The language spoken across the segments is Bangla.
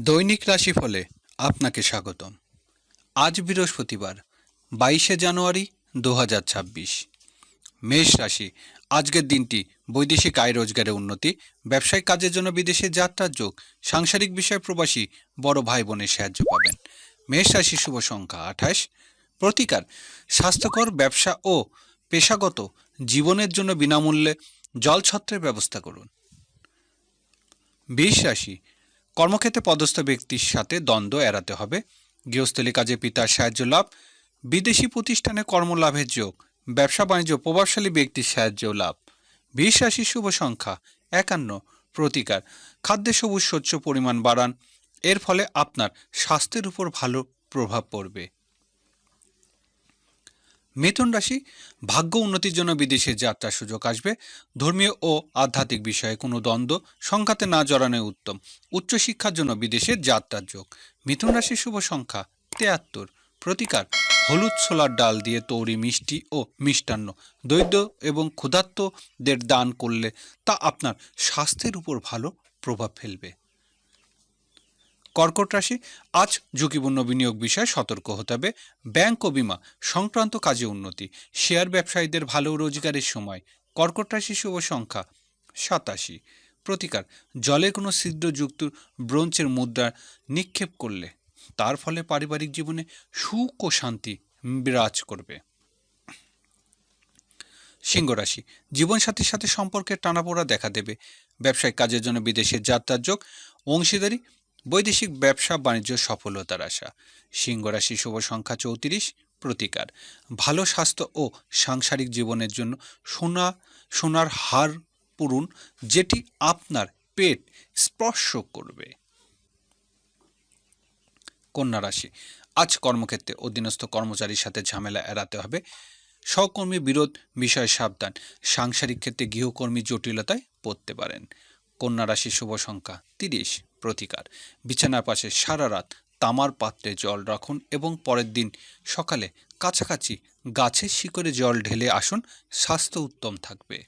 দৈনিক রাশিফলে আপনাকে স্বাগতম। আজ বৃহস্পতিবার, বাইশে জানুয়ারি দু হাজার ছাব্বিশ। মেষ রাশি, আজকের দিনটি বৈদেশিক আয় রোজগারে উন্নতি, ব্যবসায়িক কাজের জন্য বিদেশে যাত্রার যোগ, সাংসারিক বিষয় প্রবাসী, বড় ভাই বোনের সাহায্য পাবেন। মেষ রাশি শুভ সংখ্যা আঠাশ। প্রতিকার, স্বাস্থ্যকর ব্যবসা ও পেশাগত জীবনের জন্য বিনামূল্যে জলছত্রের ব্যবস্থা করুন। বিষ রাশি কর্মক্ষেত্রে পদস্থ ব্যক্তির সাথে দ্বন্দ্ব এড়াতে হবে। গৃহস্থলী কাজে পিতার সাহায্য লাভ, বিদেশি প্রতিষ্ঠানে কর্মলাভের যোগ, ব্যবসা বাণিজ্য প্রভাবশালী ব্যক্তির সাহায্য লাভ। বিশ্বাসী শুভ সংখ্যা, একান্ন, প্রতিকার। খাদ্যে সবুজ, স্বচ্ছ পরিমাণ বাড়ান, এর ফলে আপনার স্বাস্থ্যের উপর ভালো প্রভাব পড়বে। মিথুন রাশি, ভাগ্য উন্নতির জন্য বিদেশে যাত্রার সুযোগ আসবে। ধর্মীয় ও আধ্যাত্মিক বিষয়ে কোনো দ্বন্দ্ব, সংঘাতে না জড়ানো উত্তম। উচ্চশিক্ষার জন্য বিদেশে যাত্রার যোগ। মিথুন রাশির শুভ সংখ্যা তেয়াত্তর। প্রতিকার, হলুদ ছোলার ডাল দিয়ে তৈরি মিষ্টি ও মিষ্টান্ন। দৈদ্য এবং ক্ষুধার্তদের দান করলে তা আপনার স্বাস্থ্যের উপর ভালো প্রভাব ফেলবে। কর্কট রাশি, আজ ঝুঁকিপূর্ণ বিনিয়োগ বিষয়ে সতর্ক হতে হবে। ব্যাংক ও বিমা, সংক্রান্ত কাজে উন্নতি, শেয়ার ব্যবসায়ীদের ভালো রোজগারের সময়, কর্কট রাশি শুভ সংখ্যা সাতাশি। প্রতিকার, জলে কোনো ছিদ্রযুক্ত ব্রোঞ্চের মুদ্রা নিক্ষেপ করলে তার ফলে পারিবারিক জীবনে সুখ ও শান্তি বিরাজ করবে। সিংহ রাশি, জীবনসাথীর সাথে সম্পর্কের টানাপোড়া দেখা দেবে। ব্যবসায়িক কাজের জন্য বিদেশের যাত্রার যোগ, অংশীদারি বৈদেশিক ব্যবসা বাণিজ্য সফলতার আশা। সিংহ রাশি শুভ সংখ্যা চৌত্রিশ, প্রতিকার। ভালো স্বাস্থ্য ও সাংসারিক জীবনের জন্য সোনা, সোনার হার পূরণ, যেটি আপনার পেট স্পর্শ করবে। কন্যা রাশি, আজ কর্মক্ষেত্রে অধীনস্থ কর্মচারীর সাথে ঝামেলা এড়াতে হবে। সহকর্মী বিরোধ, বিষয়ে সাবধান। সাংসারিক ক্ষেত্রে গৃহকর্মী জটিলতায় পড়তে পারেন। কন্যা রাশি শুভ সংখ্যা তিরিশ। প্রতিকার। বিছানার পাশে সারা রাত তামার পাত্রে জল রাখুন এবং পরের দিন সকালে কাছাকাছি গাছের শিকড়ে জল ঢেলে আসুন, স্বাস্থ্য উত্তম থাকবে।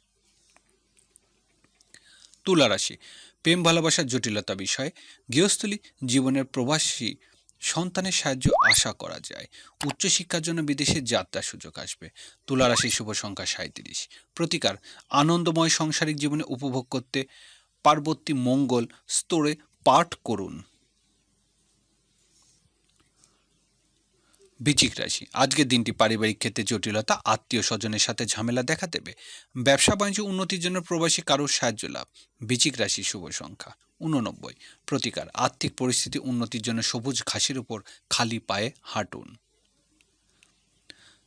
তুলা রাশি প্রেম, ভালোবাসার জটিলতা বিষয়ে। গৃহস্থলী জীবনের প্রবাসী সন্তানের সাহায্য আশা করা যায়। উচ্চশিক্ষার জন্য বিদেশে যাত্রার সুযোগ আসবে। তুলা রাশি শুভ সংখ্যা সাঁত্রিশ প্রতিকার, আনন্দময় সাংসারিক জীবনে উপভোগ করতে পার্বতী মঙ্গল স্তরে পাঠ করুন। বৃচিক রাশি, আজকের দিনটি পারিবারিক ক্ষেত্রে জটিলতা, আত্মীয় স্বজনের সাথে ঝামেলা দেখা দেবে। ব্যবসা বাণিজ্য উন্নতির জন্য প্রবাসী কারোর সাহায্য লাভ। বৃচিক রাশি শুভ সংখ্যা, উননব্বই। প্রতিকার, আর্থিক পরিস্থিতি উন্নতির জন্য সবুজ ঘাসের উপর খালি পায়ে হাঁটুন।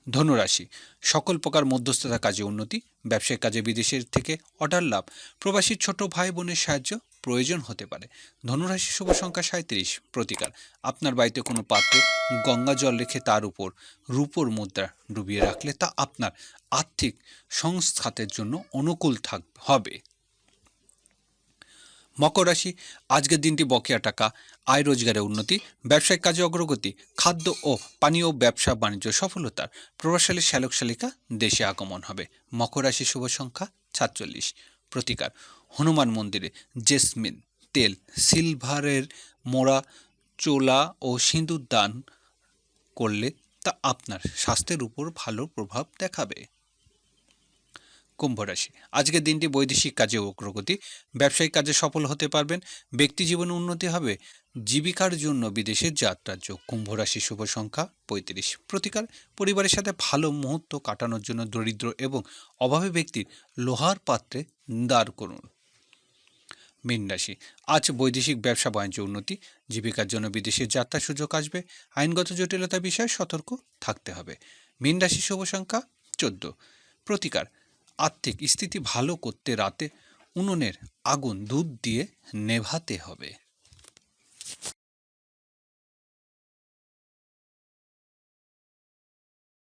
ধনুরাশি, সকল প্রকার মধ্যস্থতা কাজে উন্নতি, ব্যবসায়িক কাজে বিদেশের থেকে অর্ডার লাভ। প্রবাসী ছোট ভাই বোনের সাহায্য প্রয়োজন হতে পারে। ধনুরাশি শুভ সংখ্যা সাঁত্রিশ প্রতিকার। আপনার বাড়িতে কোনো পাত্রে গঙ্গা জল রেখে তার উপর রূপোর মুদ্রা ডুবিয়ে রাখলে তা আপনার আর্থিক সংস্থাতের জন্য অনুকূল থাক, হবে। মকর রাশি, আজকের দিনটি বকেয়া টাকা, আয় রোজগারে উন্নতি, ব্যবসায়িক কাজে অগ্রগতি, খাদ্য ও পানীয় ব্যবসা বাণিজ্য সফলতার প্রভাবশালী শ্যালক শালিকা দেশে আগমন হবে। মকর রাশি শুভ সংখ্যা সাতচল্লিশ, প্রতিকার। হনুমান মন্দিরে, জেসমিন, তেল, সিলভারের মোড়া, চোলা ও সিঁদুর দান করলে তা আপনার স্বাস্থ্যের উপর ভালো প্রভাব দেখাবে। কুম্ভ রাশি আজকের দিনটি বৈদেশিক কাজে অগ্রগতি, ব্যবসায়িক কাজে সফল হতে পারবেন, ব্যক্তি জীবনে উন্নতি হবে, জীবিকার জন্য বিদেশের যাত্রার যোগ কুম্ভ রাশি শুভ সংখ্যা পঁয়ত্রিশ, প্রতিকার পরিবারের সাথে ভালো মুহূর্ত কাটানোর জন্য দরিদ্র এবং অভাবী ব্যক্তির লোহার পাত্রে দাঁড় করুন। মীন রাশি। আজ বৈদেশিক ব্যবসা বাণিজ্য উন্নতি, জীবিকার জন্য বিদেশে যাত্রার সুযোগ আসবে, আইনগত জটিলতা বিষয়ে সতর্ক থাকতে হবে। মীন রাশি শুভ সংখ্যা চোদ্দ। প্রতিকার, আর্থিক স্থিতি ভালো করতে রাতে উনুনের আগুন দুধ দিয়ে নেভাতে হবে।